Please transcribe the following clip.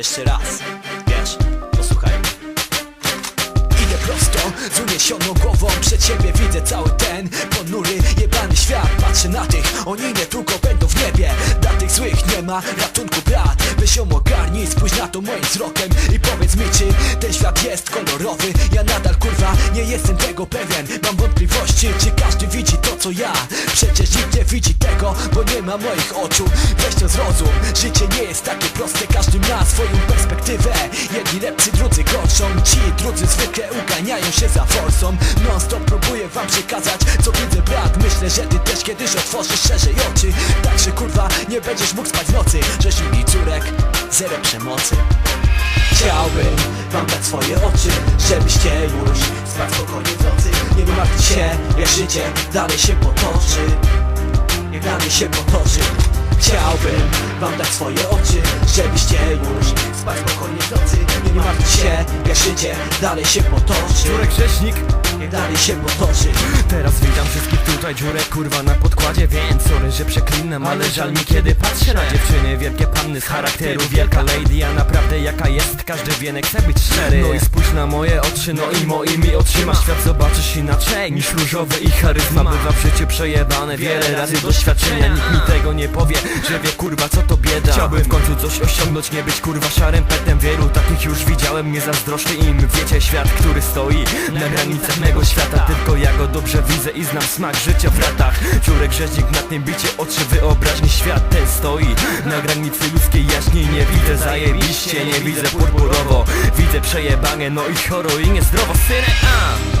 Jeszcze raz, wiesz, posłuchaj. Idę prosto, z uniesioną głową. Przed siebie widzę cały ten ponury, jebany świat. Patrzę na tych, oni niedługo będą w niebie. Dla tych złych nie ma ratunku brat. Weź ją ogarnij, spójrz na to moim wzrokiem I powiedz mi czy ten świat jest kolorowy. Ja nadal kurwa nie jestem tego pewien. Mam wątpliwości, czy każdy widzi to co ja. Przecież nikt nie widzi tego, bo nie ma moich oczu. Weź to zrozum, życie nie jest Ci drudzy zwykle uganiają się za forsą. Non stop próbuję wam przekazać co widzę brat. Myślę, że ty też kiedyś otworzysz szerzej oczy. Także kurwa nie będziesz mógł spać w nocy. Że i córek, zero przemocy. Chciałbym wam dać swoje oczy Żebyście już spać spokojnie w nocy. Nie martwcie się, jak życie dalej się potoczy. Jak dalej się potoczy. Chciałbym wam dać swoje oczy Żebyście życie dalej się potoczy. Dziurek Grześnik Jak dalej się potoczy Teraz witam wszystkich tutaj dziurek kurwa na podkładzie Więc sorry, że przeklinam, ale żal mi kiedy patrzę na dziewczyny. Wielkie panny z charakteru, wielka lady A naprawdę jaka jest, każdy wienek chce być szczery. No i spójrz na moje oczy, no i moimi oczyma. Świat zobaczysz inaczej niż różowy i charyzma Bywa w życiu przejebane, wiele razy doświadczenia Nikt mi tego nie powie, że wie kurwa co to bieda. Chciałbym w końcu coś osiągnąć, nie być kurwa szarym petem. Wielu takich już widziałem, nie zazdroszczę im. Wiecie, świat, który stoi na granicach mego świata. Tylko ja go dobrze widzę i znam smak życia w ratach. Ciurek rzeźnik na tym bicie oczy wyobraźni Świat ten stoi. Na granicy ludzkiej jaźni Nie widzę zajebiście, nie widzę purpurowo. Widzę przejebanie, no i heroinie zdrowo. Syny, a